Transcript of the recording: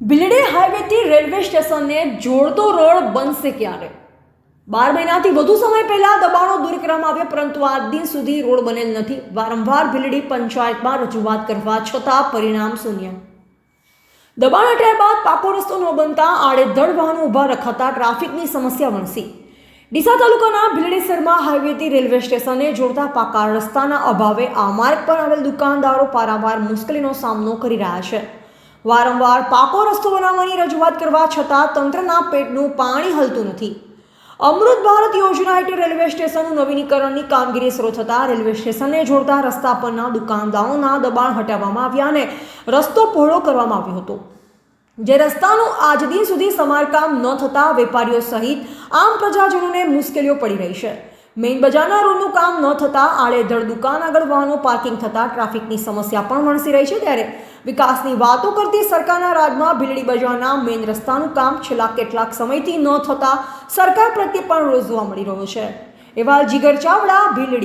Bhildi હાઈવેથી railway સ્ટેશનને જોડતો road બનશે ક્યારે? બાર મહિનાથી વધુ સમય પહેલા દબાણો દૂર કરવામાં આવ્યા, પરંતુ આજ દિન સુધી રોડ બનેલ નથી. વારંવાર ભીલડી પંચાયતમાં રજૂઆત કરવા છતાં પરિણામ શૂન્ય. દબાણ હટાયા બાદ પાકો રસ્તો ન બનતા આડેધડ વાહનો ઊભા રખાતા ટ્રાફિકની સમસ્યા વણસી. ડીસા તાલુકાના ભીલડેસરમાં હાઈવેથી રેલવે સ્ટેશનને જોડતા પાકા રસ્તાના અભાવે આ માર્ગ પર આવેલ દુકાનદારો પારાવાર મુશ્કેલીનો સામનો કરી રહ્યા છે. વારંવાર પાકો રસ્તો બનાવવાની રજૂઆત કરવા છતાં તંત્રના પેટનું પાણી હલતું નથી. અમૃત ભારત યોજના હેઠળ રેલવે સ્ટેશનનું નવીનીકરણની કામગીરી શરૂ થતાં રેલવે સ્ટેશનને જોડતા રસ્તા પરના દુકાનદારોના દબાણ હટાવવામાં આવ્યા અને રસ્તો પહોળો કરવામાં આવ્યો હતો. જે રસ્તાનું આજ દિન સુધી સમારકામ ન થતાં વેપારીઓ સહિત આમ પ્રજાજનોને મુશ્કેલીઓ પડી રહી છે. મેઇન બજારના રોડનું કામ ન થતાં આડેધડ દુકાન આગળ વાહનો પાર્કિંગ થતાં ટ્રાફિકની સમસ્યા પણ વણસી રહી છે ત્યારે વિકાસની વાતો કરતી સરકારના રાજમાં ભીલડી બજારના મેઇન રસ્તાનું કામ છેલ્લા કેટલાક સમયથી ન થતાં સરકાર પ્રત્યે પણ રોજ જોવા મળી રહ્યો છે. એવા જીગર ચાવડા, ભીલડી